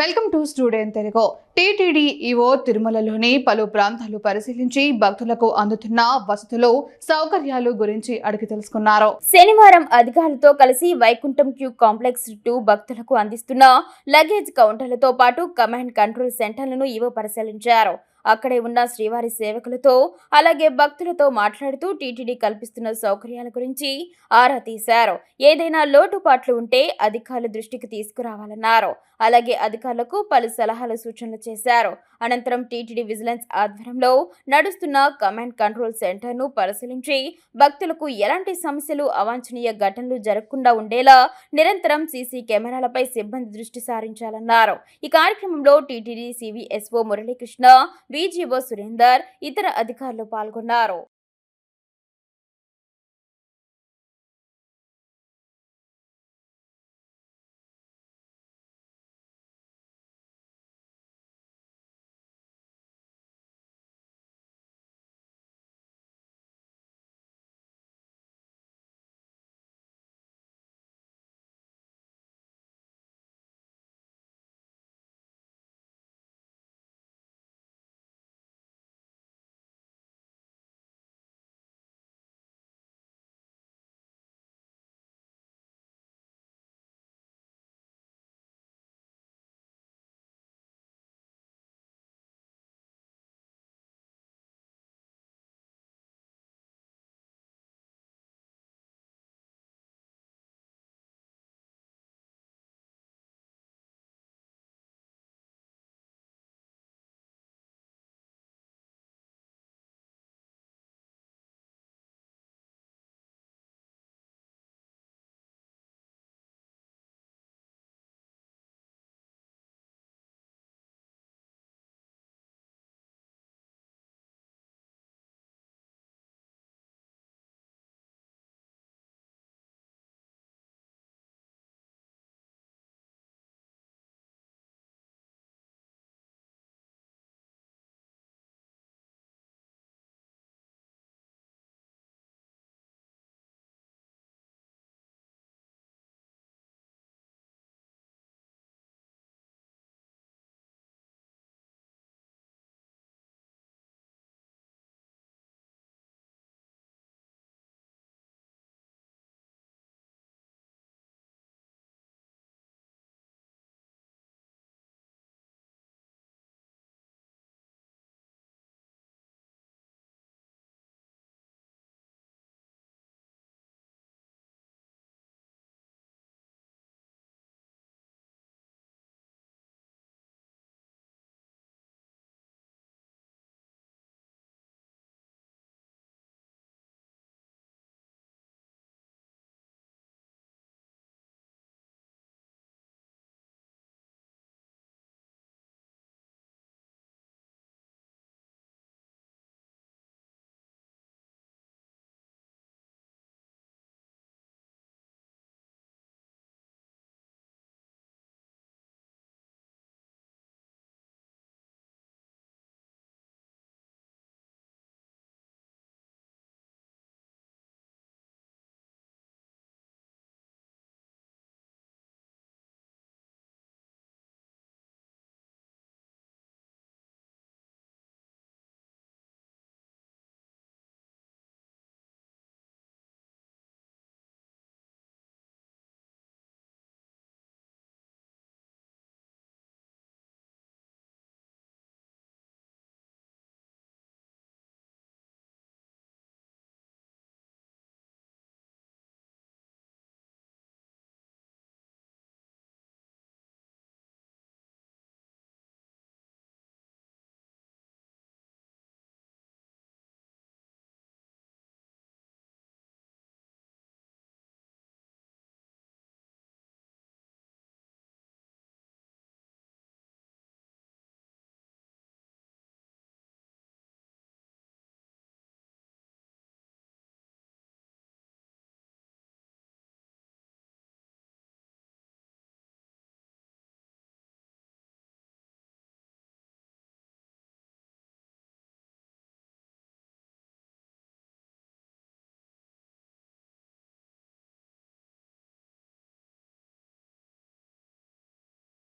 Welcome to student Telugu. TTD EO తిరుమలలోని పలు ప్రాంతాలు పరిశీలించి భక్తులకు అందుతున్న వసతులు సౌకర్యాలు గురించి అడిగి తెలుసుకున్నారు. శనివారం అధికారులతో కలిసి వైకుంఠం క్యూ కాంప్లెక్స్ టూ భక్తులకు అందిస్తున్న లగేజ్ కౌంటర్లతో పాటు కమాండ్ కంట్రోల్ సెంటర్లను ఇవో పరిశీలించారు. అక్కడే ఉన్న శ్రీవారి సేవకులతో అలాగే భక్తులతో మాట్లాడుతూ టీటీడీ కల్పిస్తున్న సౌకర్యాల గురించి ఆరా తీశారు. ఏదైనా లోటుపాట్లు ఉంటే అధికారుల దృష్టికి తీసుకురావాలన్నారు. అలాగే అధికారులకు పలు సలహాలు సూచనలు చేశారు. అనంతరం టీటీడీ విజిలెన్స్ ఆధ్వర్యంలో నడుస్తున్న కమాండ్ కంట్రోల్ సెంటర్ను పరిశీలించి భక్తులకు ఎలాంటి సమస్యలు అవాంఛనీయ ఘటనలు జరగకుండా ఉండేలా నిరంతరం సీసీ కెమెరాలపై సిబ్బంది దృష్టి సారించాలన్నారు. ఈ కార్యక్రమంలో TTD CVSO Muralikrishna VGO Surender ఇతర అధికారులు పాల్గొన్నారు.